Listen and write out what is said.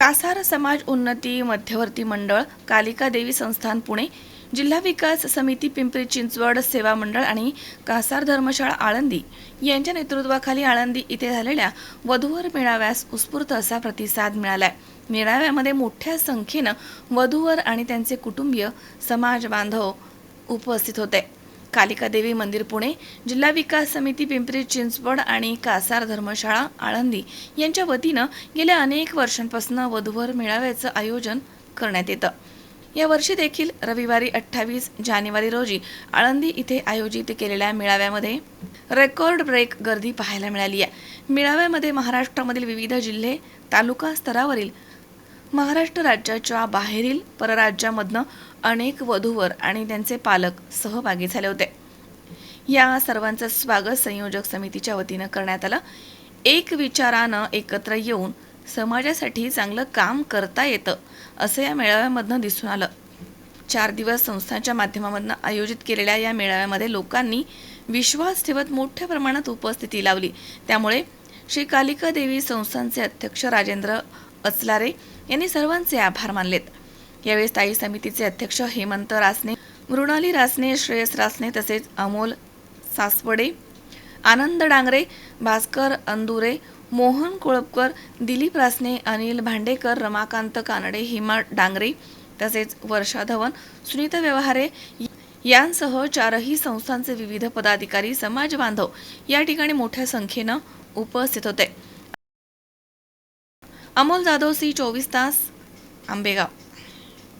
कासार समाज उन्नती मध्यवर्ती मंडळ कालिका देवी संस्थान पुणे. जिल्हा विकास समिती पिंपरी चिंचवड सेवा मंडळ आणि कासार धर्मशाळा आळंदी. यांच्या नेतृत्वाखाली आळंदी इथे झालेल्या वधूवर मेळाव्यास उत्स्फूर्त असा प्रतिसाद मिळालाय. मेळाव्यामध्ये मोठ्या संख्येनं वधूवर आणि त्यांचे कुटुंबीय समाज बांधव उपस्थित होते. कालिका देवी मंदिर पुणे. जिल्हा विकास समिती पिंपरी चिंचवड आणि कासार धर्मशाळा आळंदी यांच्या वतीनं गेल्या अनेक वर्षांपासून वधूवर मेळाव्याचं आयोजन करण्यात येतं. या वर्षी देखील रविवारी अठ्ठावीस जानेवारी रोजी आळंदी इथे आयोजित केलेल्या मेळाव्यामध्ये रेकॉर्ड ब्रेक गर्दी पाहायला मिळाली आहे. मेळाव्यामध्ये महाराष्ट्रामधील विविध जिल्हे तालुका स्तरावरील महाराष्ट्र राज्याच्या बाहेरील परराज्यामधनं अनेक वधूवर आणि त्यांचे पालक सहभागी झाले होते. या सर्वांचं स्वागत संयोजक समितीच्या वतीनं करण्यात आलं. एक विचारानं एकत्र येऊन समाजासाठी चांगलं काम करता येतं असं या मेळाव्यामधनं दिसून आलं. चार दिवस संस्थांच्या माध्यमामधनं आयोजित केलेल्या या मेळाव्यामध्ये लोकांनी विश्वास ठेवत मोठ्या प्रमाणात उपस्थिती लावली. त्यामुळे श्री कालिका देवी संस्थांचे अध्यक्ष राजेंद्र अचलारे यांनी सर्वांचे आभार मानलेत. यावेळी स्थायी समितीचे अध्यक्ष हेमंत रासने मृणाली रासने श्रेयस रासने तसेच अमोल सासवडे आनंद डांगरे भास्कर अंदुरे मोहन कोळपकर दिलीप रासने अनिल भांडेकर रमाकांत कानडे हिमा डांगरे तसेच वर्षा धवन सुनीता व्यवहारे यांसह चारही संस्थांचे विविध पदाधिकारी समाज बांधव या ठिकाणी मोठ्या संख्येनं उपस्थित होते. अमोल जाधव सी चोवीस तास आंबेगाव.